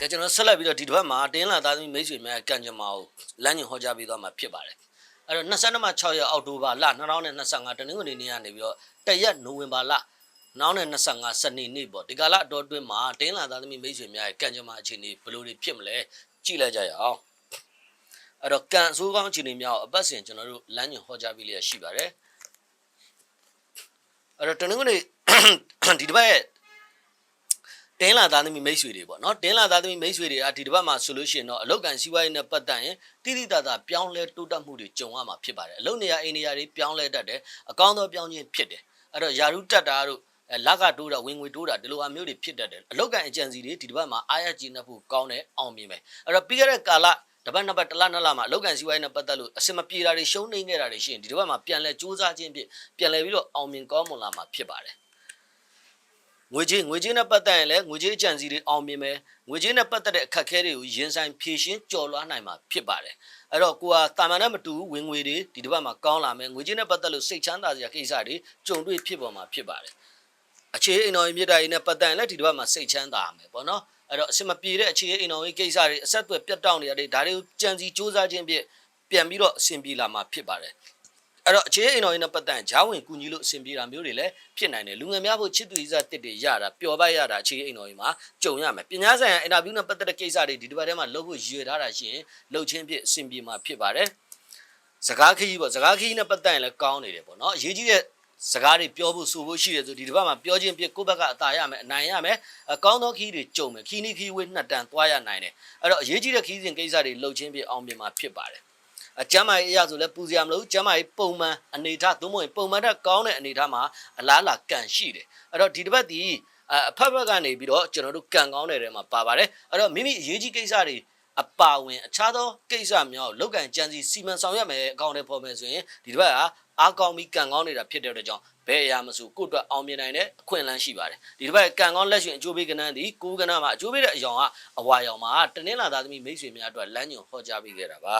ကဲကျွန်တော်ဆက်လက်ပြီးတော့ဒီတစ်ပတ်မှာတင်းလာသားသမီးမိတ်ဆွေများကံကြမ္မာကိုလမ်းညွှန်ဟောကြားပေးသွားမှာဖြစ်ပါတယ်အဲ့တော့22မှ6ရက်အောက်တိုဘာလ2025တနင်္ဂနွေနေ့ကနေပြီးတော့တရက်နိုဝင်ဘာလ2025စနေနေ့ပေါ့ဒီကာလအတော်အတွင်းမှာတင်းလာသားသမီးမိတ်ဆွေများရဲ့ကံကြမ္မာအခြေအနေဘယ်လိုတွေဖြစ်မလဲကြည့်လိုက်ကြရအောင်အဲ့တော့ကံအဆိုးကောင်းအခြေအနေများကိုအပတ်စဉ်ကျွန်တော်တို့လမ်းညွှန်ဟောကြားပေးလျက်ရှိပါတယ်အဲ့တော့တနင်္ဂနွေဒီတစ်ပတ်ရဲ့ တင်းလာသားသမီးမိတ်ဆွေတွေပေါ့နော်တင်းလာသားသမီးမိတ်ဆွေတွေကဒီတစ်ပတ်မှာဆိုလို့ရှိရင်တော့အလောက်ကန်စီးပွားရေးနဲ့ပတ်သက်ရင်တိတိတသာပြောင်းလဲတိုးတက်မှုတွေကြုံရမှာဖြစ်ပါတယ်အလုပ်နေရာအိမ်နေရာတွေပြောင်းလဲတတ်တယ်အကောင်းသောပြောင်းခြင်းဖြစ်တယ်အဲ့တော့ယာရုတက်တာတို့အဲလက်ကတိုးတာဝင်ငွေတိုးတာဒီလိုအမျိုးတွေဖြစ်တတ်တယ်အလောက်ကန်အကြံစီတွေဒီတစ်ပတ်မှာအားရကြည်နှက်ဖို့ကောင်းတယ်အောင်မြင်မယ်အဲ့တော့ပြီးခဲ့တဲ့ကာလတပတ်နှစ်ပတ်တစ်လနှစ်လမှာအလောက်ကန်စီးပွားရေးနဲ့ပတ်သက်လို့အစင်မပြေတာတွေရှုံးနေခဲ့တာတွေရှိရင်ဒီတစ်ပတ်မှာပြန်လဲစူးစမ်းခြင်းဖြင့်ပြန်လဲပြီးတော့အောင်မြင်ကောင်းမွန်လာမှာဖြစ်ပါတယ် ငွေကြေးငွေကြေးနဲ့ပတ်သက်ရင်လည်းငွေကြေးအကြံစီတွေအောင်မြင်မယ်ငွေကြေးနဲ့ပတ်သက်တဲ့အခက်အခဲတွေကိုရင်ဆိုင်ဖြေရှင်းကျော်လွှားနိုင်မှာဖြစ်ပါတယ်အဲ့တော့ကိုကတာမန်နဲ့မတူဘူးဝင်ငွေတွေဒီတစ်ပတ်မှာကောင်းလာမယ်ငွေကြေးနဲ့ပတ်သက်လို့စိတ်ချမ်းသာစရာကိစ္စတွေကြုံတွေ့ဖြစ်ပေါ်မှာဖြစ်ပါတယ်အခြေအိမ်တော်ရေးမြစ်တာရေးနဲ့ပတ်သက်ရင်လည်းဒီတစ်ပတ်မှာစိတ်ချမ်းသာရမယ်ပေါ့နော်အဲ့တော့အစမပြေတဲ့အခြေအိမ်တော်ရေးကိစ္စတွေအဆက်အသွယ်ပြတ်တောက်နေရတဲ့ဒါတွေကိုကြံစီစူးစမ်းခြင်းဖြင့်ပြန်ပြီးတော့အဆင်ပြေလာမှာဖြစ်ပါတယ် အဲ့တော့အခြေအိမ်တော်ရေးနဲ့ပတ်သက်ရင်ဂျားဝင်ကူညီလို့အဆင်ပြေတာမျိုးတွေလည်းဖြစ်နိုင်တယ်လူငယ်များဖို့ချစ်သူကြီးစားတစ်တွေရတာပျော်ပိုက်ရတာအခြေအိမ်တော်ရေးမှာကြုံရမယ်ပညာဆိုင်ရာအင်တာဗျူးနဲ့ပတ်သက်တဲ့ကိစ္စတွေဒီတစ်ပတ်ထဲမှာလုပ်ဖို့ရည်ရွယ်ထားတာရှိရင်လုပ်ချင်းဖြစ်အဆင်ပြေမှာဖြစ်ပါတယ်စကားခရီးပေါ့စကားခရီးနဲ့ပတ်သက်ရင်လည်းကောင်းနေတယ်ပေါ့နော်အရေးကြီးတဲ့စကားတွေပြောဖို့ဆိုဖို့ရှိတယ်ဆိုဒီတစ်ပတ်မှာပြောချင်းဖြစ်ကိုယ့်ဘက်ကအသာရမယ်အနိုင်ရမယ်အကောင်းသောခရီးတွေကြုံမယ်ခီနီခီဝေးနှစ်တန်သွားရနိုင်တယ်အဲ့တော့အရေးကြီးတဲ့ခရီးစဉ်ကိစ္စတွေလုပ်ချင်းဖြစ်အောင်မြင်မှာဖြစ်ပါတယ် အကျမ်းမာရေးအရာဆိုလဲပူစရာမလိုဘူးကျမ်းမာရေးပုံမှန်အနေထားသို့မဟုတ်ရင်ပုံမှန်တက်ကောင်းတဲ့အနေထားမှာအလားအလာကန်ရှိတယ်အဲ့တော့ဒီတစ်ပတ်ဒီအအဖက်ဖက်ကနေပြီးတော့ကျွန်တော်တို့ကန်ကောင်းတဲ့ထဲမှာပါပါတယ်အဲ့တော့မိမိအရေးကြီးကိစ္စတွေအပါဝင်အခြားသောကိစ္စများကိုလောက်ကန်ကြံစီစီမံဆောင်ရွက်မယ်အကောင့်တွေပေါ်မယ်ဆိုရင်ဒီတစ်ပတ်ကအားကောင်းပြီးကန်ကောင်းနေတာဖြစ်တဲ့အတွက်ကြောင့်ဘယ်အရာမဆိုကိုယ့်အတွက်အောင်မြင်နိုင်တဲ့အခွင့်အလမ်းရှိပါတယ်ဒီတစ်ပတ်ကန်ကောင်းလက်ရှင်အကျိုးပေးကဏ္ဍဒီကိုးကဏ္ဍမှာအကျိုးပေးတဲ့အယောင်ကအဝါယောင်မှာတနင်္လာသားသမီးမိတ်ဆွေများအတွက်လမ်းညွန်ဟောကြားပေးခဲ့တာပါ